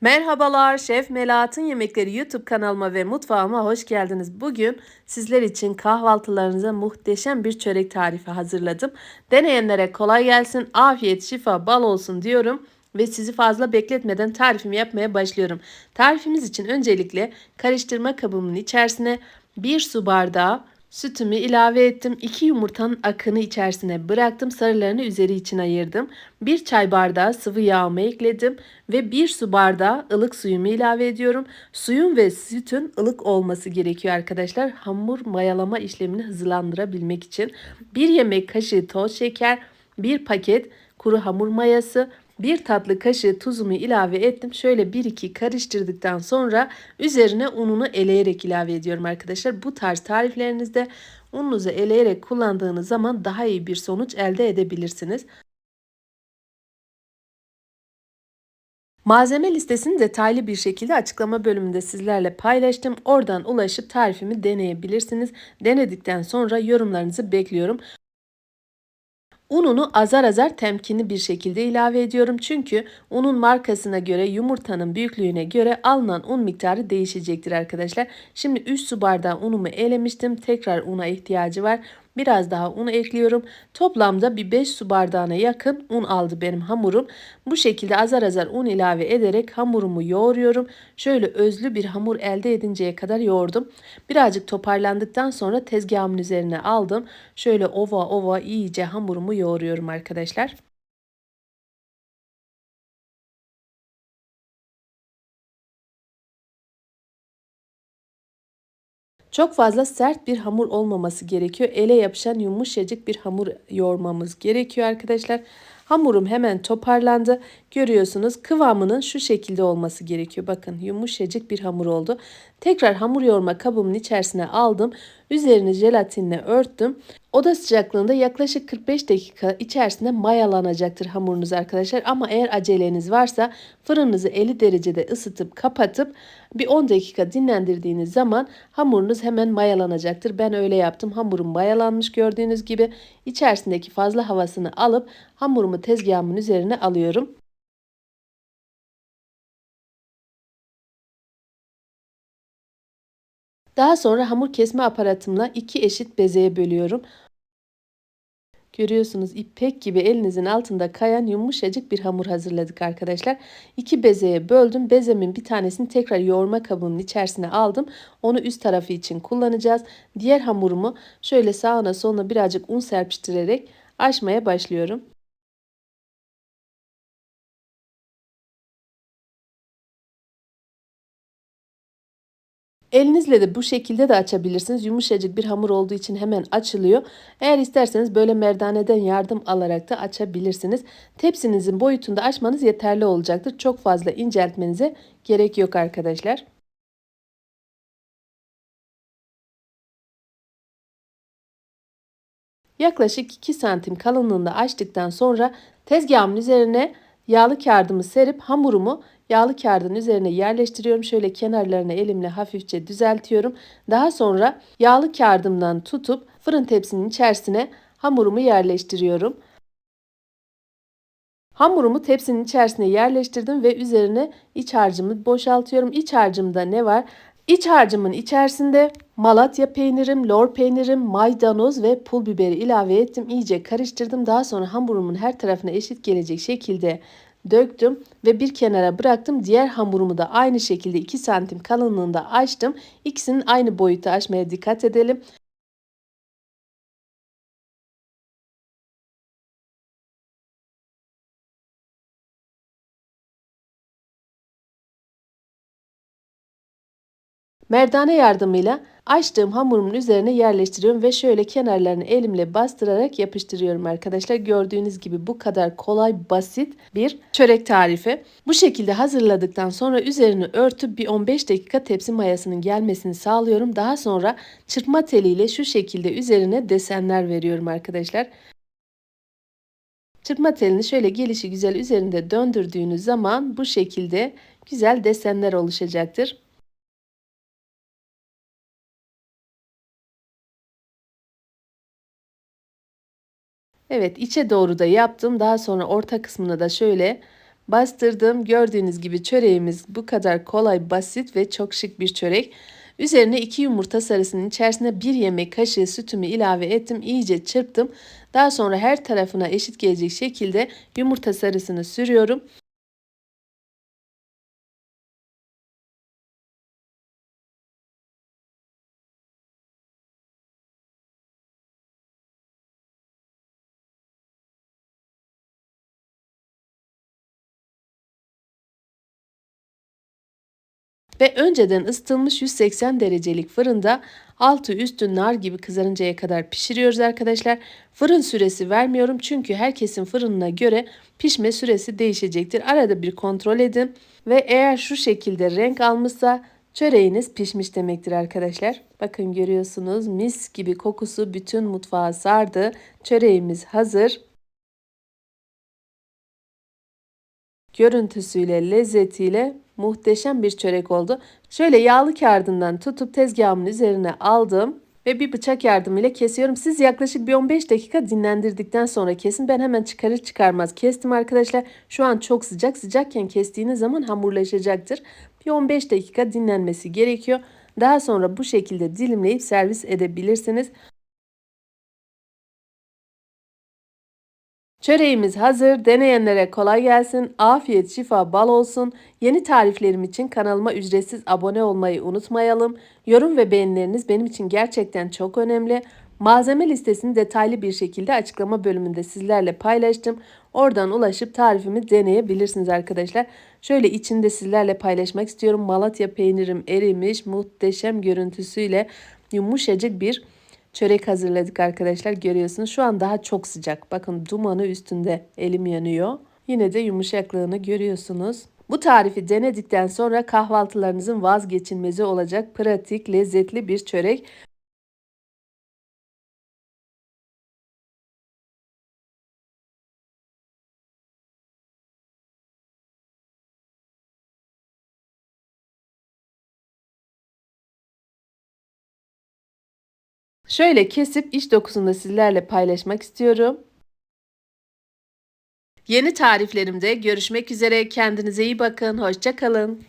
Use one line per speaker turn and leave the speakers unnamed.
Merhabalar, Şef Melahat'ın Yemekleri YouTube kanalıma ve mutfağıma hoş geldiniz. Bugün sizler için kahvaltılarınıza muhteşem bir çörek tarifi hazırladım. Deneyenlere kolay gelsin, afiyet, şifa, bal olsun diyorum ve sizi fazla bekletmeden tarifimi yapmaya başlıyorum. Tarifimiz için öncelikle karıştırma kabımın içerisine 1 su bardağı Sütümü ilave ettim. 2 yumurtanın akını içerisine bıraktım. Sarılarını üzeri için ayırdım. 1 çay bardağı sıvı yağımı ekledim. Ve 1 su bardağı ılık suyumu ilave ediyorum. Suyun ve sütün ılık olması gerekiyor arkadaşlar. Hamur mayalama işlemini hızlandırabilmek için. 1 yemek kaşığı toz şeker. 1 paket kuru hamur mayası, bir tatlı kaşığı tuzumu ilave ettim. Şöyle 1-2 karıştırdıktan sonra üzerine ununu eleyerek ilave ediyorum arkadaşlar. Bu tarz tariflerinizde ununuzu eleyerek kullandığınız zaman daha iyi bir sonuç elde edebilirsiniz. Malzeme listesini detaylı bir şekilde açıklama bölümünde sizlerle paylaştım. Oradan ulaşıp tarifimi deneyebilirsiniz. Denedikten sonra yorumlarınızı bekliyorum. Ununu azar azar temkinli bir şekilde ilave ediyorum. Çünkü unun markasına göre yumurtanın büyüklüğüne göre alınan un miktarı değişecektir arkadaşlar. Şimdi 3 su bardağı unumu elemiştim. Tekrar una ihtiyacı var. Biraz daha un ekliyorum. Toplamda bir 5 su bardağına yakın un aldı benim hamurum. Bu şekilde azar azar un ilave ederek hamurumu yoğuruyorum. Şöyle özlü bir hamur elde edinceye kadar yoğurdum. Birazcık toparlandıktan sonra tezgahımın üzerine aldım. Şöyle ova ova iyice hamurumu yoğuruyorum arkadaşlar. Çok fazla sert bir hamur olmaması gerekiyor. Ele yapışan yumuşacık bir hamur yoğurmamız gerekiyor arkadaşlar. Hamurum hemen toparlandı. Görüyorsunuz kıvamının şu şekilde olması gerekiyor. Bakın yumuşacık bir hamur oldu. Tekrar hamur yoğurma kabımın içerisine aldım. Üzerini jelatinle örttüm. Oda sıcaklığında yaklaşık 45 dakika içerisinde mayalanacaktır hamurunuz arkadaşlar. Ama eğer aceleniz varsa fırınınızı 50 derecede ısıtıp kapatıp bir 10 dakika dinlendirdiğiniz zaman hamurunuz hemen mayalanacaktır. Ben öyle yaptım. Hamurum mayalanmış gördüğünüz gibi. içerisindeki fazla havasını alıp hamurumu tezgahımın üzerine alıyorum. Daha sonra hamur kesme aparatımla iki eşit bezeye bölüyorum. Görüyorsunuz ipek gibi elinizin altında kayan yumuşacık bir hamur hazırladık arkadaşlar. İki bezeye böldüm. Bezemin bir tanesini tekrar yoğurma kabının içerisine aldım. Onu üst tarafı için kullanacağız. Diğer hamurumu şöyle sağına soluna birazcık un serpiştirerek açmaya başlıyorum. Elinizle de bu şekilde de açabilirsiniz. Yumuşacık bir hamur olduğu için hemen açılıyor. Eğer isterseniz böyle merdaneden yardım alarak da açabilirsiniz. Tepsinizin boyutunda açmanız yeterli olacaktır. Çok fazla inceltmenize gerek yok arkadaşlar. Yaklaşık 2 santim kalınlığında açtıktan sonra tezgahımın üzerine yağlı kağıdımı serip hamurumu Yağlı kağıdın üzerine yerleştiriyorum. Şöyle kenarlarını elimle hafifçe düzeltiyorum. Daha sonra yağlı kağıdımdan tutup fırın tepsinin içerisine hamurumu yerleştiriyorum. Hamurumu tepsinin içerisine yerleştirdim ve üzerine iç harcımı boşaltıyorum. İç harcımda ne var? İç harcımın içerisinde Malatya peynirim, lor peynirim, maydanoz ve pul biberi ilave ettim. İyice karıştırdım. Daha sonra hamurumun her tarafına eşit gelecek şekilde döktüm ve bir kenara bıraktım. Diğer hamurumu da aynı şekilde 2 santim kalınlığında açtım. İkisinin aynı boyutta açmaya dikkat edelim. Merdane yardımıyla açtığım hamurumun üzerine yerleştiriyorum ve şöyle kenarlarını elimle bastırarak yapıştırıyorum arkadaşlar. Gördüğünüz gibi bu kadar kolay basit bir çörek tarifi. Bu şekilde hazırladıktan sonra üzerini örtüp bir 15 dakika tepsi mayasının gelmesini sağlıyorum. Daha sonra çırpma teliyle şu şekilde üzerine desenler veriyorum arkadaşlar. Çırpma telini şöyle gelişi güzel üzerinde döndürdüğünüz zaman bu şekilde güzel desenler oluşacaktır. Evet içe doğru da yaptım. Daha sonra orta kısmına da şöyle bastırdım. Gördüğünüz gibi çöreğimiz bu kadar kolay, basit ve çok şık bir çörek. Üzerine iki yumurta sarısının içerisine bir yemek kaşığı sütümü ilave ettim. İyice çırptım. Daha sonra her tarafına eşit gelecek şekilde yumurta sarısını sürüyorum. Ve önceden ısıtılmış 180 derecelik fırında altı üstü nar gibi kızarıncaya kadar pişiriyoruz arkadaşlar. Fırın süresi vermiyorum çünkü herkesin fırınına göre pişme süresi değişecektir. Arada bir kontrol edin ve eğer şu şekilde renk almışsa çöreğiniz pişmiş demektir arkadaşlar. Bakın görüyorsunuz mis gibi kokusu bütün mutfağı sardı. Çöreğimiz hazır. Görüntüsüyle, lezzetiyle muhteşem bir çörek oldu. Şöyle yağlı kağıdından tutup tezgahımın üzerine aldım ve bir bıçak yardımıyla kesiyorum. Siz yaklaşık bir 15 dakika dinlendirdikten sonra kesin. Ben hemen çıkarır çıkarmaz kestim arkadaşlar. Şu an çok sıcak. Sıcakken kestiğiniz zaman hamurlaşacaktır. Bir 15 dakika dinlenmesi gerekiyor. Daha sonra bu şekilde dilimleyip servis edebilirsiniz. Çöreğimiz hazır. Deneyenlere kolay gelsin. Afiyet, şifa, bal olsun. Yeni tariflerim için kanalıma ücretsiz abone olmayı unutmayalım. Yorum ve beğenileriniz benim için gerçekten çok önemli. Malzeme listesini detaylı bir şekilde açıklama bölümünde sizlerle paylaştım. Oradan ulaşıp tarifimi deneyebilirsiniz arkadaşlar. Şöyle içinde sizlerle paylaşmak istiyorum. Malatya peynirim erimiş muhteşem görüntüsüyle yumuşacık bir çörek hazırladık arkadaşlar. Görüyorsunuz şu an daha çok sıcak. Bakın dumanı üstünde elim yanıyor. Yine de yumuşaklığını görüyorsunuz. Bu tarifi denedikten sonra kahvaltılarınızın vazgeçilmezi olacak pratik, lezzetli bir çörek. Şöyle kesip iç dokusunu da sizlerle paylaşmak istiyorum. Yeni tariflerimde görüşmek üzere. Kendinize iyi bakın. Hoşçakalın.